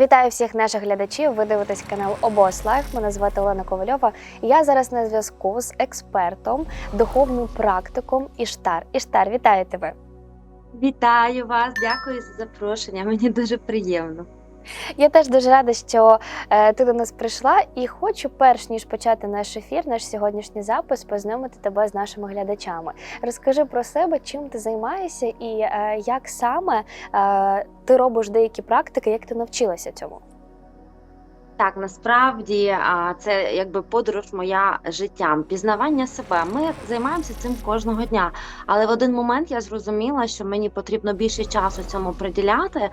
Вітаю всіх наших глядачів. Ви дивитесь канал Обос Лайф. Мене звати Олена Ковальова. Я зараз на зв'язку з експертом, духовним практиком Іштар. Іштар, вітаю тебе. Вітаю вас, дякую за запрошення. Мені дуже приємно. Я теж дуже рада, що е, ти до нас прийшла, і хочу, перш ніж почати наш ефір, наш сьогоднішній запис, познайомити тебе з нашими глядачами. Розкажи про себе, чим ти займаєшся, і е, як саме е, ти робиш деякі практики, як ти навчилася цьому. Так, насправді це якби подорож моя життям, пізнавання себе. Ми займаємося цим кожного дня. Але в один момент я зрозуміла, що мені потрібно більше часу цьому приділяти.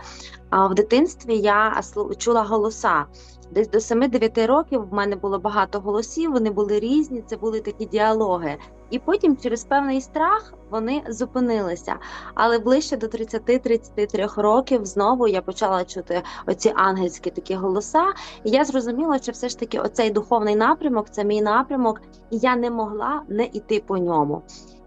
А в дитинстві я чула голоса. Десь до 7-9 років в мене було багато голосів, вони були різні, це були такі діалоги. І потім, через певний страх, вони зупинилися. Але ближче до 30-33 років знову я почала чути оці ангельські такі голоса. І я зрозуміла, що все ж таки оцей духовний напрямок це мій напрямок, і я не могла не йти по ньому.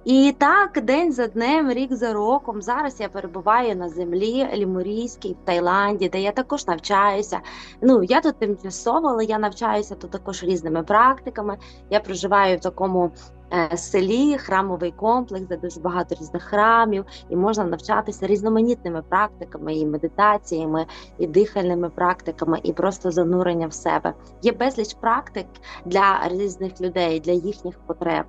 І так, день за днем, рік за роком, зараз я перебуваю на землі лімурійській в Таїланді, де я також навчаюся. Ну я тут тимчасово, але я навчаюся тут також різними практиками. Я проживаю в такому е, селі, храмовий комплекс, де дуже багато різних храмів, і можна навчатися різноманітними практиками, і медитаціями, і дихальними практиками, і просто занурення в себе. Є безліч практик для різних людей, для їхніх потреб.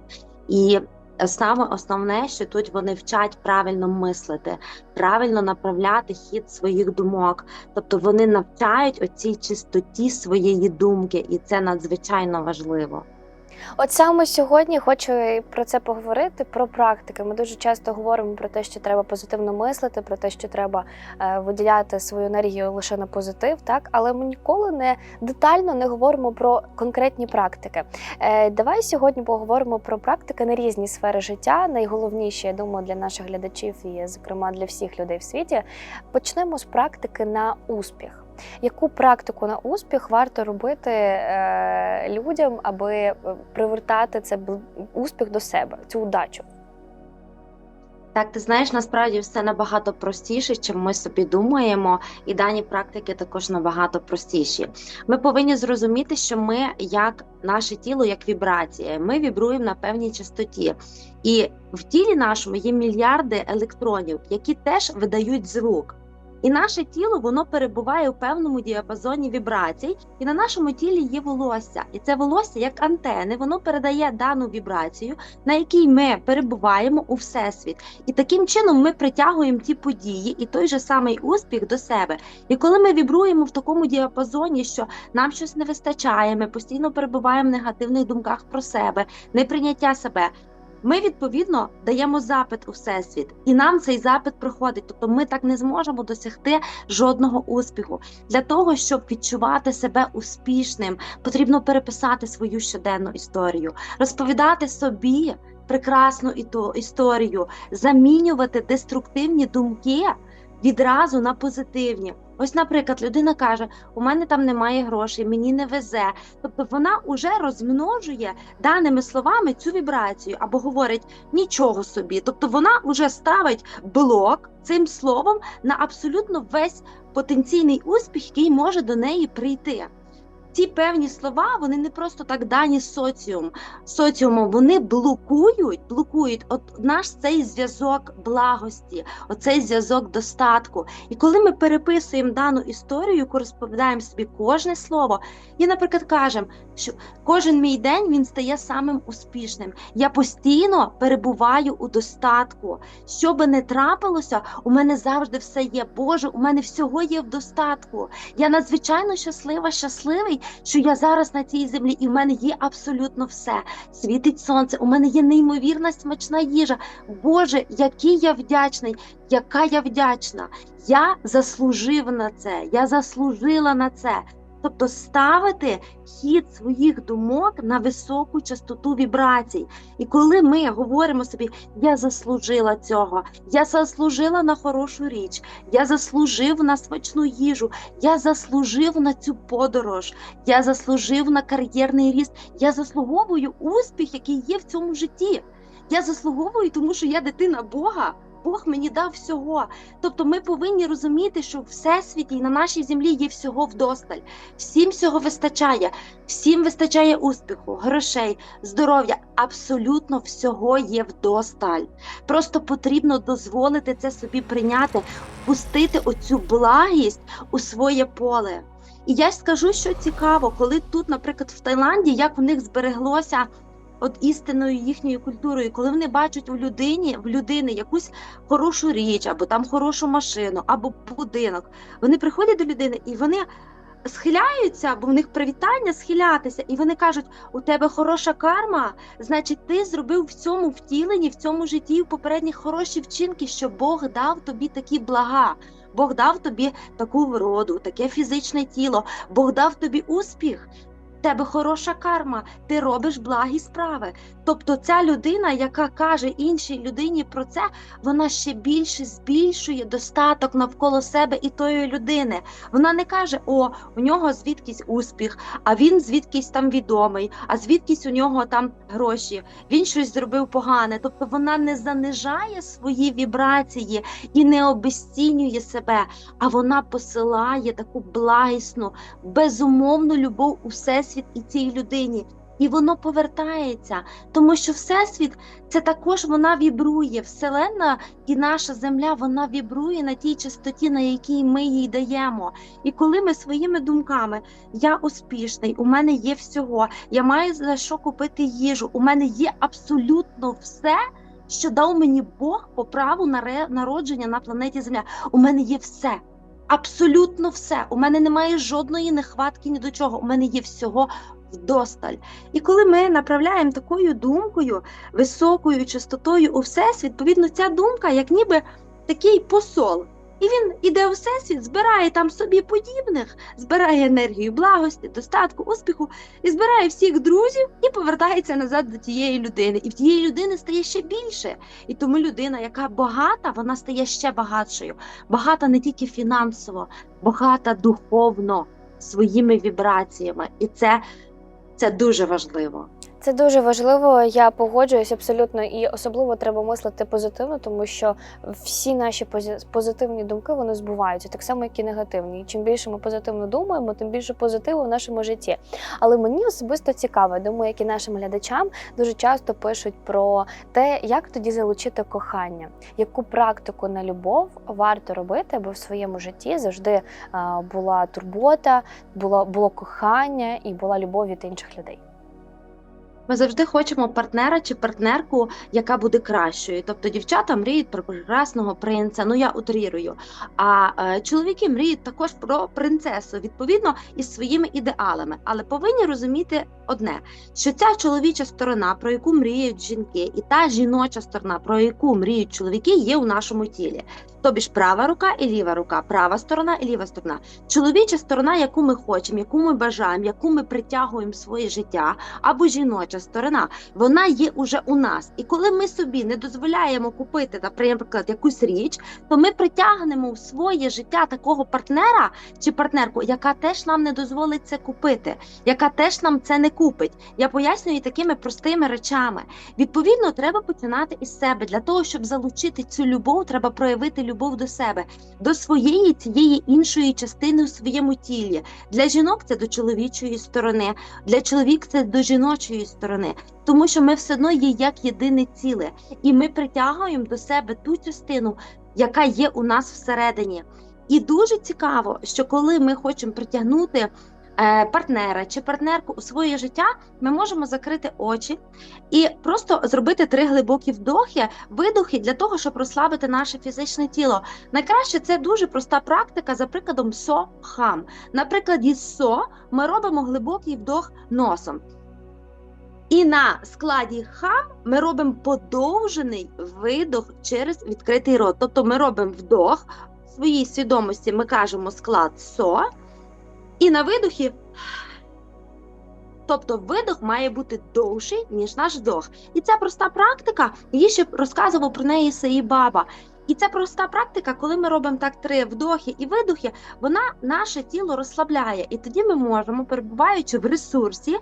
І саме основне, що тут вони вчать правильно мислити, правильно направляти хід своїх думок. Тобто вони навчають оцій чистоті своєї думки, і це надзвичайно важливо. От саме сьогодні хочу про це поговорити. Про практики. Ми дуже часто говоримо про те, що треба позитивно мислити, про те, що треба е, виділяти свою енергію лише на позитив, так але ми ніколи не детально не говоримо про конкретні практики. Е, давай сьогодні поговоримо про практики на різні сфери життя. Найголовніше, я думаю, для наших глядачів і, зокрема, для всіх людей в світі. Почнемо з практики на успіх. Яку практику на успіх варто робити е, людям, аби е, привертати це успіх до себе, цю удачу? Так, ти знаєш, насправді все набагато простіше, чим ми собі думаємо, і дані практики також набагато простіші. Ми повинні зрозуміти, що ми як наше тіло, як вібрація, ми вібруємо на певній частоті, і в тілі нашому є мільярди електронів, які теж видають звук. І наше тіло воно перебуває у певному діапазоні вібрацій, і на нашому тілі є волосся. І це волосся як антени, воно передає дану вібрацію, на якій ми перебуваємо у всесвіт. І таким чином ми притягуємо ті події і той же самий успіх до себе. І коли ми вібруємо в такому діапазоні, що нам щось не вистачає, ми постійно перебуваємо в негативних думках про себе, неприйняття себе. Ми відповідно даємо запит у всесвіт, і нам цей запит приходить. Тобто ми так не зможемо досягти жодного успіху. Для того щоб відчувати себе успішним, потрібно переписати свою щоденну історію, розповідати собі прекрасну іто- історію, замінювати деструктивні думки відразу на позитивні. Ось, наприклад, людина каже: у мене там немає грошей, мені не везе. Тобто вона вже розмножує даними словами цю вібрацію або говорить нічого собі. Тобто вона вже ставить блок цим словом на абсолютно весь потенційний успіх, який може до неї прийти. Ці певні слова вони не просто так дані соціум, соціумом, вони блокують, блокують от наш цей зв'язок благості, оцей зв'язок достатку. І коли ми переписуємо дану історію, яку розповідаємо собі кожне слово, і, наприклад, кажемо, що кожен мій день він стає самим успішним. Я постійно перебуваю у достатку. Що би не трапилося, у мене завжди все є. Боже, у мене всього є в достатку. Я надзвичайно щаслива, щасливий, що я зараз на цій землі, і в мене є абсолютно все. Світить сонце, у мене є неймовірна смачна їжа. Боже, який я вдячний, яка я вдячна. Я заслужив на це, я заслужила на це. Тобто ставити хід своїх думок на високу частоту вібрацій. І коли ми говоримо собі, я заслужила цього, я заслужила на хорошу річ, я заслужив на смачну їжу, я заслужив на цю подорож, я заслужив на кар'єрний ріст, я заслуговую успіх, який є в цьому житті. Я заслуговую, тому що я дитина Бога. Бог мені дав всього. Тобто ми повинні розуміти, що в всесвіті і на нашій землі є всього вдосталь. Всім всього вистачає, всім вистачає успіху, грошей, здоров'я. Абсолютно всього є вдосталь. Просто потрібно дозволити це собі прийняти, пустити оцю благість у своє поле. І я скажу, що цікаво, коли тут, наприклад, в Таїланді, як в них збереглося от істинною їхньою культурою, коли вони бачать у людині в людини якусь хорошу річ, або там хорошу машину, або будинок, вони приходять до людини і вони схиляються, бо в них привітання схилятися, і вони кажуть: у тебе хороша карма, значить, ти зробив в цьому втіленні, в цьому житті в попередніх хороші вчинки, що Бог дав тобі такі блага. Бог дав тобі таку вроду, таке фізичне тіло, Бог дав тобі успіх. Тебе хороша карма, ти робиш благі справи. Тобто, ця людина, яка каже іншій людині про це, вона ще більше збільшує достаток навколо себе і тої людини. Вона не каже: О, у нього звідкись успіх, а він звідкись там відомий, а звідкись у нього там гроші. Він щось зробив погане. Тобто вона не занижає свої вібрації і не обесцінює себе, а вона посилає таку благісну, безумовну любов у всесвіт і цій людині. І воно повертається, тому що всесвіт це також вона вібрує. Вселенна і наша земля вона вібрує на тій частоті, на якій ми їй даємо. І коли ми своїми думками я успішний, у мене є всього, я маю за що купити їжу, у мене є абсолютно все, що дав мені Бог по праву народження на планеті Земля. У мене є все. Абсолютно все. У мене немає жодної нехватки ні до чого. У мене є всього вдосталь. І коли ми направляємо такою думкою, високою частотою у всесвіт, відповідно, ця думка, як ніби такий посол. І він іде у всесвіт, збирає там собі подібних, збирає енергію благості, достатку, успіху, і збирає всіх друзів і повертається назад до тієї людини. І в тієї людини стає ще більше. І тому людина, яка багата, вона стає ще багатшою. Багата не тільки фінансово, багата духовно своїми вібраціями. І це, це дуже важливо. Це дуже важливо. Я погоджуюсь абсолютно, і особливо треба мислити позитивно, тому що всі наші позитивні думки вони збуваються, так само, як і негативні. І чим більше ми позитивно думаємо, тим більше позитиву в нашому житті. Але мені особисто цікаво, думаю, як і нашим глядачам дуже часто пишуть про те, як тоді залучити кохання, яку практику на любов варто робити, аби в своєму житті завжди була турбота, було, було кохання і була любов від інших людей. Ми завжди хочемо партнера чи партнерку, яка буде кращою. Тобто дівчата мріють про прекрасного принца. Ну я утрірую. А е, чоловіки мріють також про принцесу, відповідно із своїми ідеалами. Але повинні розуміти одне: що ця чоловіча сторона, про яку мріють жінки, і та жіноча сторона, про яку мріють чоловіки, є у нашому тілі. Тобі ж права рука і ліва рука, права сторона і ліва сторона. Чоловіча сторона, яку ми хочемо, яку ми бажаємо, яку ми притягуємо в своє життя, або жіноча сторона, вона є уже у нас. І коли ми собі не дозволяємо купити, наприклад, якусь річ, то ми притягнемо в своє життя такого партнера чи партнерку, яка теж нам не дозволить це купити, яка теж нам це не купить. Я пояснюю такими простими речами. Відповідно, треба починати із себе. Для того, щоб залучити цю любов, треба проявити любов до себе, до своєї цієї іншої частини у своєму тілі. Для жінок це до чоловічої сторони, для чоловік це до жіночої сторони, тому що ми все одно є як єдине ціле, і ми притягуємо до себе ту частину, яка є у нас всередині. І дуже цікаво, що коли ми хочемо притягнути партнера чи партнерку у своє життя, ми можемо закрити очі і просто зробити три глибокі вдохи, видохи для того, щоб розслабити наше фізичне тіло. Найкраще це дуже проста практика за прикладом со-хам. На прикладі со ми робимо глибокий вдох носом. І на складі хам ми робимо подовжений видох через відкритий рот. Тобто ми робимо вдох в своїй свідомості, ми кажемо склад со, і на видохі. Тобто видох має бути довший, ніж наш вдох. І ця проста практика, її ще розказував про неї Саї Баба. І ця проста практика, коли ми робимо так три вдохи і видохи, вона наше тіло розслабляє. І тоді ми можемо, перебуваючи в ресурсі,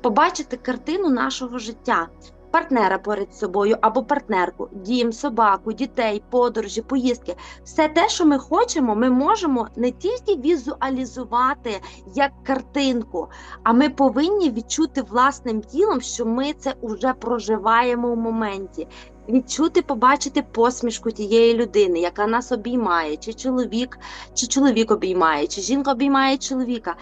побачити картину нашого життя. Партнера перед собою або партнерку, дім, собаку, дітей, подорожі, поїздки. Все те, що ми хочемо, ми можемо не тільки візуалізувати як картинку, а ми повинні відчути власним тілом, що ми це вже проживаємо в моменті. Відчути, побачити посмішку тієї людини, яка нас обіймає, чи чоловік, чи чоловік обіймає, чи жінка обіймає чоловіка.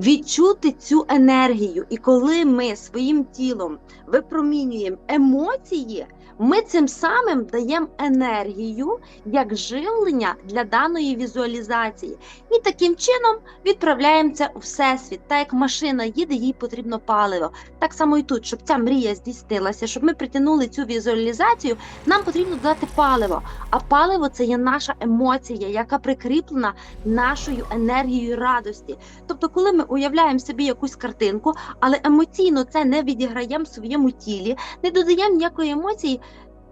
Відчути цю енергію, і коли ми своїм тілом випромінюємо емоції, ми цим самим даємо енергію як живлення для даної візуалізації. І таким чином відправляємо це у всесвіт. Так як машина їде, їй потрібно паливо. Так само і тут, щоб ця мрія здійснилася, щоб ми притягнули цю візуалізацію, нам потрібно додати паливо. А паливо це є наша емоція, яка прикріплена нашою енергією радості. Тобто, коли ми уявляємо собі якусь картинку, але емоційно це не відіграємо в своєму тілі, не додаємо ніякої емоції.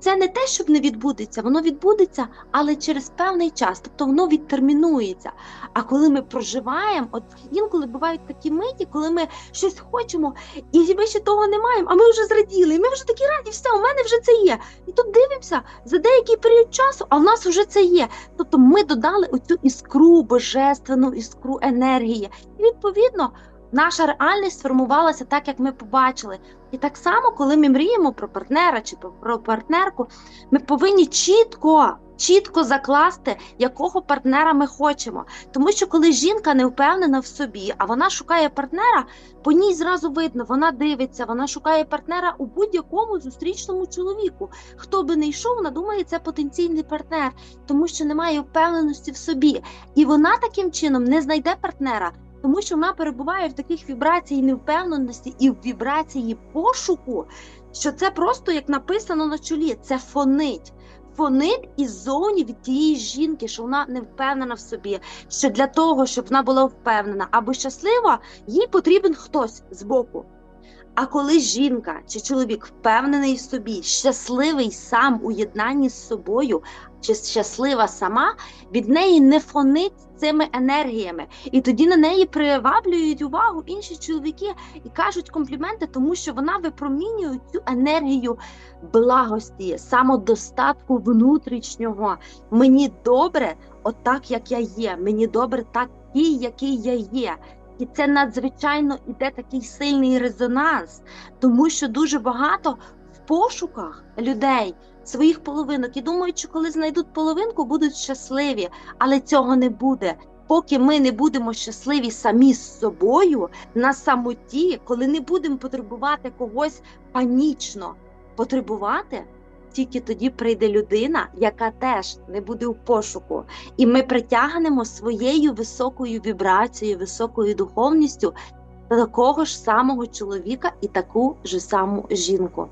Це не те, щоб не відбудеться, воно відбудеться, але через певний час, тобто воно відтермінується. А коли ми проживаємо, от інколи бувають такі миті, коли ми щось хочемо, і ми ще того не маємо, а ми вже зраділи, і ми вже такі раді, все, у мене вже це є. І тут дивимося за деякий період часу, а в нас вже це є. Тобто ми додали оцю іскру, божественну іскру енергії. І відповідно наша реальність сформувалася так, як ми побачили. І так само, коли ми мріємо про партнера чи про- партнерку, ми повинні чітко, чітко закласти, якого партнера ми хочемо. Тому що коли жінка не впевнена в собі, а вона шукає партнера, по ній зразу видно, вона дивиться, вона шукає партнера у будь-якому зустрічному чоловіку. Хто би не йшов, вона думає, це потенційний партнер, тому що немає впевненості в собі. І вона таким чином не знайде партнера. Тому що вона перебуває в таких вібрацій невпевненості і в вібрації пошуку, що це просто як написано на чолі, це фонить. Фонить іззовні від тієї жінки, що вона не впевнена в собі. Що для того, щоб вона була впевнена або щаслива, їй потрібен хтось збоку. А коли жінка чи чоловік впевнений в собі, щасливий сам у єднанні з собою, чи щаслива сама, від неї не фонить цими енергіями. І тоді на неї приваблюють увагу інші чоловіки і кажуть компліменти, тому що вона випромінює цю енергію благості, самодостатку внутрішнього. Мені добре, отак, як я є. Мені добре такий, який я є. І це надзвичайно іде такий сильний резонанс, тому що дуже багато в пошуках людей своїх половинок. І думають, що коли знайдуть половинку, будуть щасливі, але цього не буде. Поки ми не будемо щасливі самі з собою на самоті, коли не будемо потребувати когось панічно. Потребувати, тільки тоді прийде людина, яка теж не буде в пошуку, і ми притягнемо своєю високою вібрацією, високою духовністю такого ж самого чоловіка і таку ж саму жінку.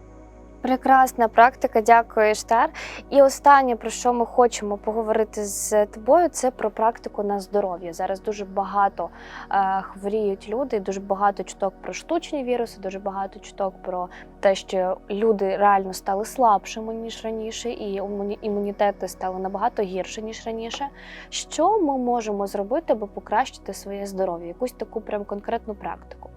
Прекрасна практика, дякую, Штар. І останнє, про що ми хочемо поговорити з тобою, це про практику на здоров'я. Зараз дуже багато е, хворіють люди, дуже багато чуток про штучні віруси, дуже багато чуток про те, що люди реально стали слабшими ніж раніше, і імуні- імунітети стали набагато гірше ніж раніше. Що ми можемо зробити, аби покращити своє здоров'я? Якусь таку прям конкретну практику.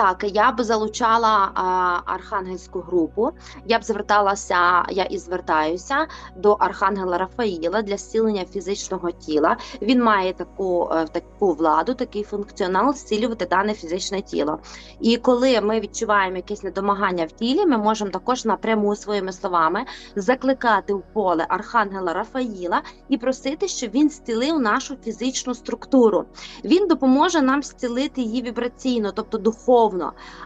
Так, я б залучала а, архангельську групу. Я б зверталася, я і звертаюся до архангела Рафаїла для зцілення фізичного тіла. Він має таку, е, таку владу, такий функціонал зцілювати дане фізичне тіло. І коли ми відчуваємо якесь недомагання в тілі, ми можемо також напряму своїми словами закликати в поле архангела Рафаїла і просити, щоб він зцілив нашу фізичну структуру. Він допоможе нам зцілити її вібраційно, тобто духовно.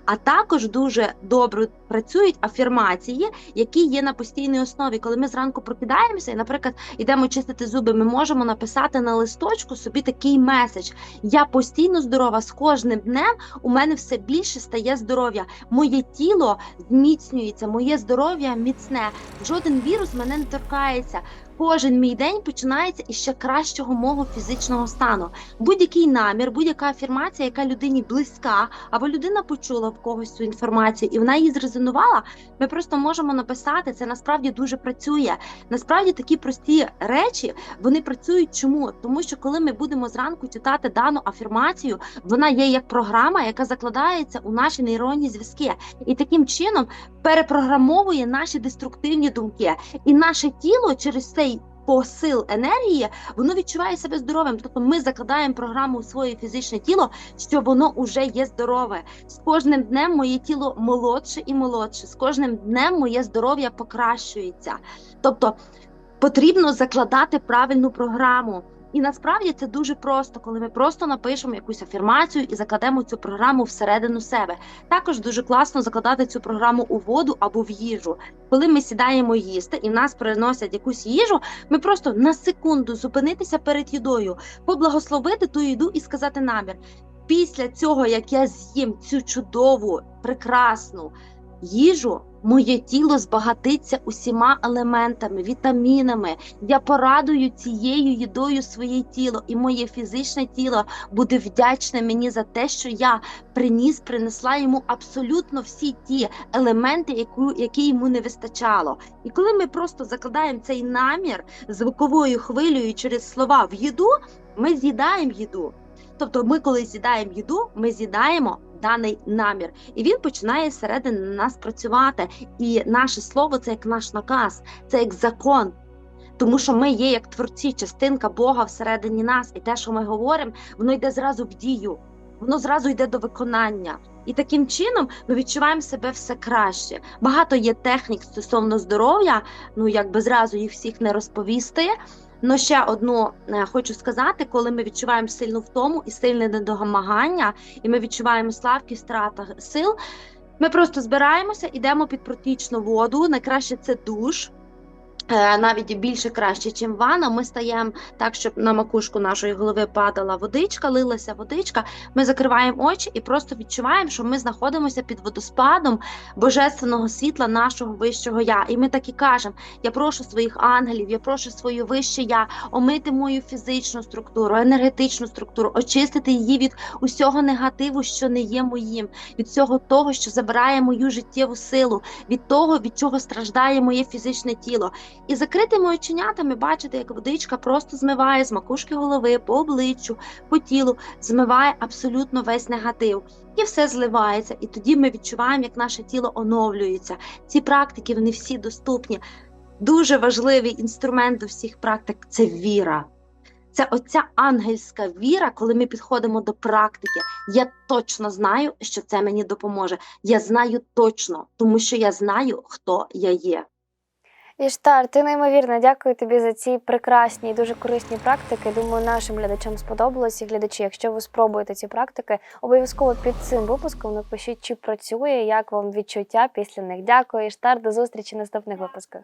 А також дуже добре працюють афірмації, які є на постійній основі. Коли ми зранку прокидаємося і, наприклад, йдемо чистити зуби, ми можемо написати на листочку собі такий меседж: Я постійно здорова з кожним днем. У мене все більше стає здоров'я. Моє тіло зміцнюється, моє здоров'я міцне. Жоден вірус мене не торкається. Кожен мій день починається із ще кращого мого фізичного стану. Будь-який намір, будь-яка афірмація, яка людині близька, або людина почула в когось цю інформацію, і вона її зрезонувала. Ми просто можемо написати. Це насправді дуже працює. Насправді такі прості речі вони працюють. Чому? Тому що коли ми будемо зранку читати дану афірмацію, вона є як програма, яка закладається у наші нейронні зв'язки, і таким чином перепрограмовує наші деструктивні думки. І наше тіло через цей посил енергії воно відчуває себе здоровим. Тобто ми закладаємо програму в своє фізичне тіло, що воно вже є здорове. З кожним днем моє тіло молодше і молодше. З кожним днем моє здоров'я покращується. Тобто потрібно закладати правильну програму. І насправді це дуже просто, коли ми просто напишемо якусь афірмацію і закладемо цю програму всередину себе. Також дуже класно закладати цю програму у воду або в їжу. Коли ми сідаємо їсти і в нас приносять якусь їжу, ми просто на секунду зупинитися перед їдою, поблагословити ту їду і сказати намір. Після цього, як я з'їм цю чудову, прекрасну їжу, моє тіло збагатиться усіма елементами, вітамінами. Я порадую цією їдою своє тіло, і моє фізичне тіло буде вдячне мені за те, що я приніс, принесла йому абсолютно всі ті елементи, яку, які йому не вистачало. І коли ми просто закладаємо цей намір звуковою хвилею через слова в їду, ми з'їдаємо їду. Тобто, ми, коли з'їдаємо їду, ми з'їдаємо даний намір, і він починає зсередини на нас працювати. І наше слово це як наш наказ, це як закон. Тому що ми є як творці, частинка Бога всередині нас, і те, що ми говоримо, воно йде зразу в дію, воно зразу йде до виконання. І таким чином ми відчуваємо себе все краще. Багато є технік стосовно здоров'я, ну якби зразу їх всіх не розповісти. Но ще одну е, хочу сказати, коли ми відчуваємо сильну втому і сильне недомагання, і ми відчуваємо слабкість, страта сил. Ми просто збираємося, йдемо під протічну воду. Найкраще це душ. Е, Навіть більше краще, ніж ванна. Ми стаємо так, щоб на макушку нашої голови падала водичка, лилася водичка. Ми закриваємо очі і просто відчуваємо, що ми знаходимося під водоспадом божественного світла нашого вищого я. І ми так і кажемо: я прошу своїх ангелів, я прошу своє вище я омити мою фізичну структуру, енергетичну структуру, очистити її від усього негативу, що не є моїм, від всього того, що забирає мою життєву силу, від того, від чого страждає моє фізичне тіло. І закритими оченятами бачите, як водичка просто змиває з макушки голови по обличчю, по тілу, змиває абсолютно весь негатив. І все зливається. І тоді ми відчуваємо, як наше тіло оновлюється. Ці практики вони всі доступні. Дуже важливий інструмент до всіх практик це віра. Це оця ангельська віра, коли ми підходимо до практики. Я точно знаю, що це мені допоможе. Я знаю точно, тому що я знаю, хто я є. Іштар, ти неймовірна. Дякую тобі за ці прекрасні і дуже корисні практики. Думаю, нашим глядачам сподобалось. І глядачі, якщо ви спробуєте ці практики, обов'язково під цим випуском напишіть, чи працює, як вам відчуття після них. Дякую, Іштар. До зустрічі в наступних випусках.